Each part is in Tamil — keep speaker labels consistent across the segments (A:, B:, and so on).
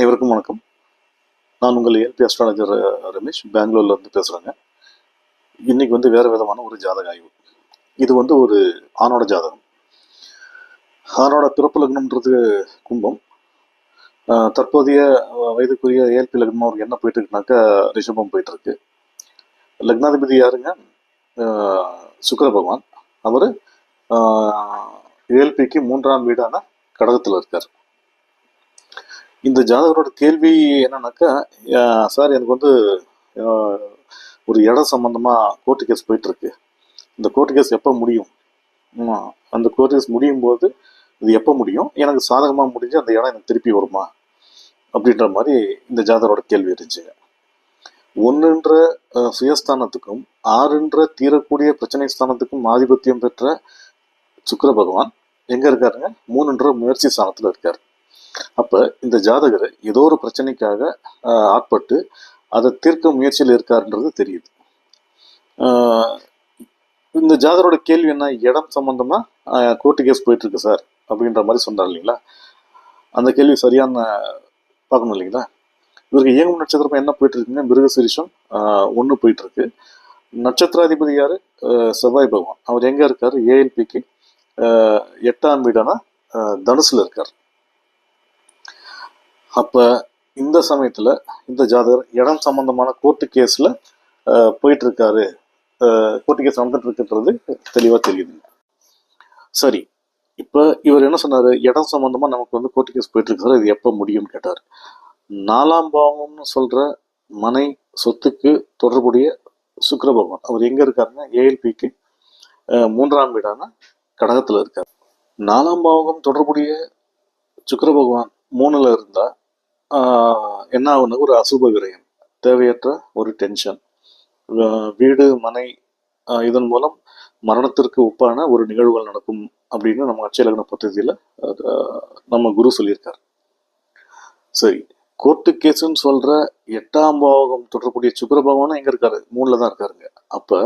A: அனைவருக்கும் வணக்கம். நான் உங்கள் எல்பி அஸ்ட்ராலஜர் ரமேஷ். பெங்களூர்லேருந்து பேசுகிறேங்க இன்றைக்கி வந்து வேறு விதமான ஒரு ஜாதக ஆய்வு. இது வந்து ஒரு ஆணோட ஜாதகம். ஆணோட பிறப்பு லக்னம்ன்றது கும்பம். தற்போதைய வயதுக்குரிய ஏல்பி லக்னம் அவருக்கு என்ன போயிட்டு இருக்குனாக்கா ரிஷபம் போயிட்டுருக்கு. லக்னாதிபதி யாருங்க? சுக்கர பகவான். அவர் ஏல்பிக்கு மூன்றாம் வீடான கடகத்தில் இருக்கார். இந்த ஜாதகரோட கேள்வி என்னன்னாக்கா சார் எனக்கு வந்து ஒரு இடம் சம்மந்தமாக கோர்ட்டு கேஸ் போயிட்டுருக்கு. இந்த கோர்ட்டு கேஸ் எப்போ முடியும்? அந்த கோர்ட் கேஸ் முடியும் போது இது எப்போ முடியும்? எனக்கு சாதகமாக முடிஞ்சு அந்த இடம் எனக்கு திருப்பி வருமா? அப்படின்ற மாதிரி இந்த ஜாதகரோட கேள்வி இருந்துச்சுங்க ஒன்றுன்ற சுயஸ்தானத்துக்கும் ஆறுன்ற தீரக்கூடிய பிரச்சனை ஸ்தானத்துக்கும் ஆதிபத்தியம் பெற்ற சுக்கர பகவான் எங்கே இருக்காருங்க? மூணுன்ற முயற்சி ஸ்தானத்தில் இருக்கார். அப்ப இந்த ஜாதகர் ஏதோ ஒரு பிரச்சனைக்காக ஆட்பட்டு அதை தீர்க்க முயற்சியில் இருக்காருன்றது தெரியுது. ஆஹ், இந்த ஜாதகரோட கேள்வி என்ன? இடம் சம்பந்தமா? கோர்ட்டு கேஸ் போயிட்டு இருக்கு சார் அப்படின்ற மாதிரி சொன்னார் இல்லைங்களா? அந்த கேள்வி சரியான பார்க்கணும் இல்லைங்களா? இவருக்கு இயங்கும் நட்சத்திரம் என்ன போயிட்டு இருக்குங்க மிருகசிரிஷம் ஒன்று போயிட்டு இருக்கு நட்சத்திராதிபதி யாரு? செவ்வாய் பகவான். அவர் எங்க இருக்காரு? ஏஎல்பிக்கு எட்டாம் வீடானா? ஆஹ், இருக்கார். அப்போ இந்த சமயத்தில் இந்த ஜாதகர் இடம் சம்பந்தமான கோர்ட்டு கேஸில் போயிட்டுருக்காரு. கோர்ட்டு கேஸ் நடந்துட்டுருக்குன்றது தெளிவாக தெரியுது. சரி இப்போ இவர் என்ன சொன்னார்? இடம் சம்மந்தமாக நமக்கு வந்து கோர்ட்டு கேஸ் போயிட்டுருக்கு சார் இது எப்போ முடியும்னு கேட்டார். நாலாம் பாவம்னு சொல்கிற மனை சொத்துக்கு தொடர்புடைய சுக்கிர பகவான். அவர் எங்கே இருக்காருன்னா ஏஎல்பிக்கு மூன்றாம் வீடான கடகத்தில் இருக்கார். நாலாம் பாவகம் தொடர்புடைய சுக்கிர பகவான் மூணில் இருந்தால் என்ன ஆகுனா ஒரு அசுப விரயம். தேவையற்ற ஒரு டென்ஷன் வீடு மனை இதன் மூலம் மரணத்திற்கு ஒப்பான ஒரு நிகழ்வுகள் நடக்கும் அப்படின்னு நம்ம அச்சலக்ன பദ്ധதியில் நம்ம குரு சொல்லியிருக்கார். சரி கோர்ட்டு கேஸுன்னு சொல்ற எட்டாம் பாவகம் தொடர்புடைய சுக்கர பகவானும் எங்க இருக்காரு. மூணுல தான் இருக்காருங்க. அப்ப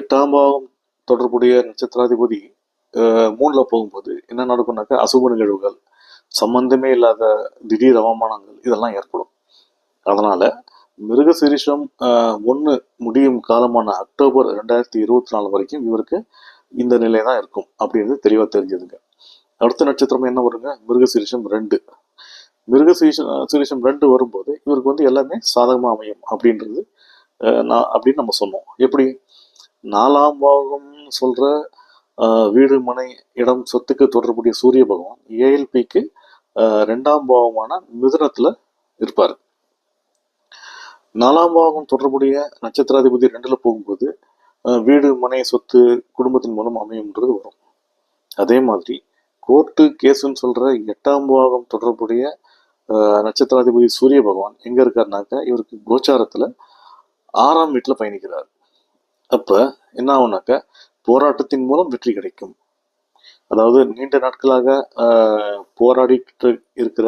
A: எட்டாம் பாவகம் தொடர்புடைய நட்சத்திராதிபதி ஆஹ் மூணுல போகும்போது என்ன நடக்கும்னாக்கா அசுப நிகழ்வுகள் சம்பந்தமே இல்லாத திடீர் அவமானங்கள் இதெல்லாம் ஏற்படும். அதனால மிருகசிரிஷம் ஒன்று முடியும் காலமான அக்டோபர் ரெண்டாயிரத்தி இருபத்தி நாலு வரைக்கும் இவருக்கு இந்த நிலை தான் இருக்கும் அப்படின்றது தெளிவாக தெரிஞ்சதுங்க. அடுத்த நட்சத்திரம் என்ன வருங்க? மிருகசிரிஷம் ரெண்டு. மிருகசீரிஷம் சிரிஷம் ரெண்டு வரும்போது இவருக்கு வந்து எல்லாமே சாதகமாக அமையும் அப்படின்றது நான் அப்படின்னு நம்ம சொன்னோம். எப்படி? நாலாம் பாகம்னு சொல்கிற வீடு மனை இடம் சொத்துக்கு தொடர்புடைய சூரிய பகவான் ஏஎல்பிக்கு ரெண்டாம் பாவமான மிதுனத்தில் இருப்பார். நாலாம் பாவம் தொடர்புடைய நட்சத்திராதிபதி ரெண்டில் போகும்போது வீடு மனை சொத்து குடும்பத்தின் மூலம் அமையும்ன்றது வரும். அதே மாதிரி கோர்ட்டு கேஸுன்னு சொல்கிற எட்டாம் பாவம் தொடர்புடைய நட்சத்திராதிபதி சூரிய பகவான் எங்கே இருக்காருனாக்கா இவருக்கு கோச்சாரத்தில் ஆறாம் வீட்டில் பயணிக்கிறார். அப்போ என்ன ஆகுனாக்க போராட்டத்தின் மூலம் வெற்றி கிடைக்கும். அதாவது நீண்ட நாட்களாக போராடிட்டு இருக்கிற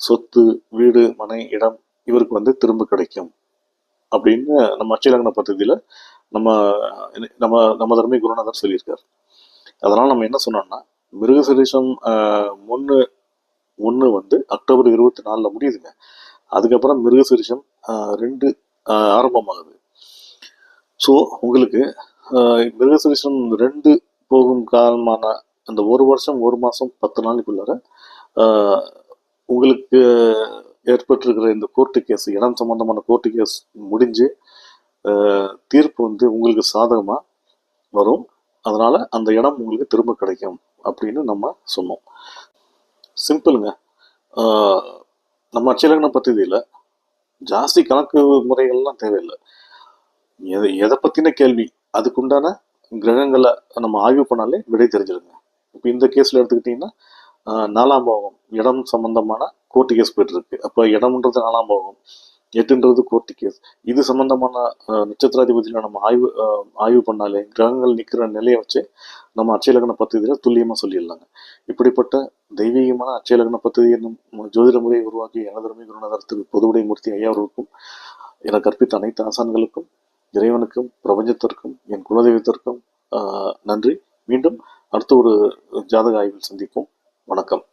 A: சொத்து வீடு மனை இடம் இவருக்கு வந்து திரும்ப கிடைக்கும். அப்படின்னு நம்ம அச்சலக்ன பദ്ധதியில நம்ம நம்ம நம்ம தர்மி குருநாதர் சொல்லியிருக்கார். அதனால் நம்ம என்ன சொன்னோம்னா மிருகசரிசம் ஒன்று ஒன்று வந்து அக்டோபர் இருபத்தி நாலில் முடியுதுங்க. அதுக்கப்புறம் மிருகசரிசம் ரெண்டு ஆரம்பமாகுது. ஸோ உங்களுக்கு ஆஹ், ரெண்டு போகும் காலமான அந்த ஒரு வருஷம் ஒரு மாதம் பத்து நாளுக்குள்ளார உங்களுக்கு ஏற்பட்டிருக்கிற இந்த கோர்ட்டு கேஸ் இடம் சம்பந்தமான கோர்ட்டு கேஸ் முடிஞ்சு தீர்ப்பு வந்து உங்களுக்கு சாதகமாக வரும். அதனால் அந்த இடம் உங்களுக்கு திரும்ப கிடைக்கும் அப்படின்னு நம்ம சொன்னோம். சிம்பிளுங்க. நம்ம அச்சலக்ன பத்திதியில் ஜாஸ்தி கணக்கு முறைகள்லாம் தேவையில்லை. எதை எதை பற்றின கேள்வி? அதுக்குண்டான கிரகங்களை நம்ம ஆய்வு பண்ணாலே விடை தெரிஞ்சிருங்க. இப்போ இந்த கேஸில் எடுத்துக்கிட்டிங்கன்னா நாலாம் பாவம் இடம் சம்பந்தமான கோர்ட்டு கேஸ் போயிட்டுருக்கு அப்போ இடம்ன்றது நாலாம் பாவம் எட்டுன்றது கோர்ட்டு கேஸ் இது சம்பந்தமான நட்சத்திராதிபதியில் நம்ம ஆய்வு ஆய்வு பண்ணாலே கிரகங்கள் நிற்கிற நிலையை வச்சு நம்ம அச்சயலக்ன பத்ததியில் துல்லியமாக சொல்லிடலாங்க. இப்படிப்பட்ட தெய்வீகமான அச்சயலக்ன பத்ததி என்னும் ஜோதிட முறையை உருவாக்கி எனதருமை குருநகரத்துக்கு திரு பொதுவுடைய மூர்த்தி ஐயா அவர்களுக்கும் என கற்பித்த அனைத்து ஆசான்களுக்கும் இறைவனுக்கும் பிரபஞ்சத்திற்கும் என் குலதெய்வத்திற்கும் நன்றி. மீண்டும் அடுத்த ஒரு ஜாதக ஆய்வில் சந்திப்போம். வணக்கம்.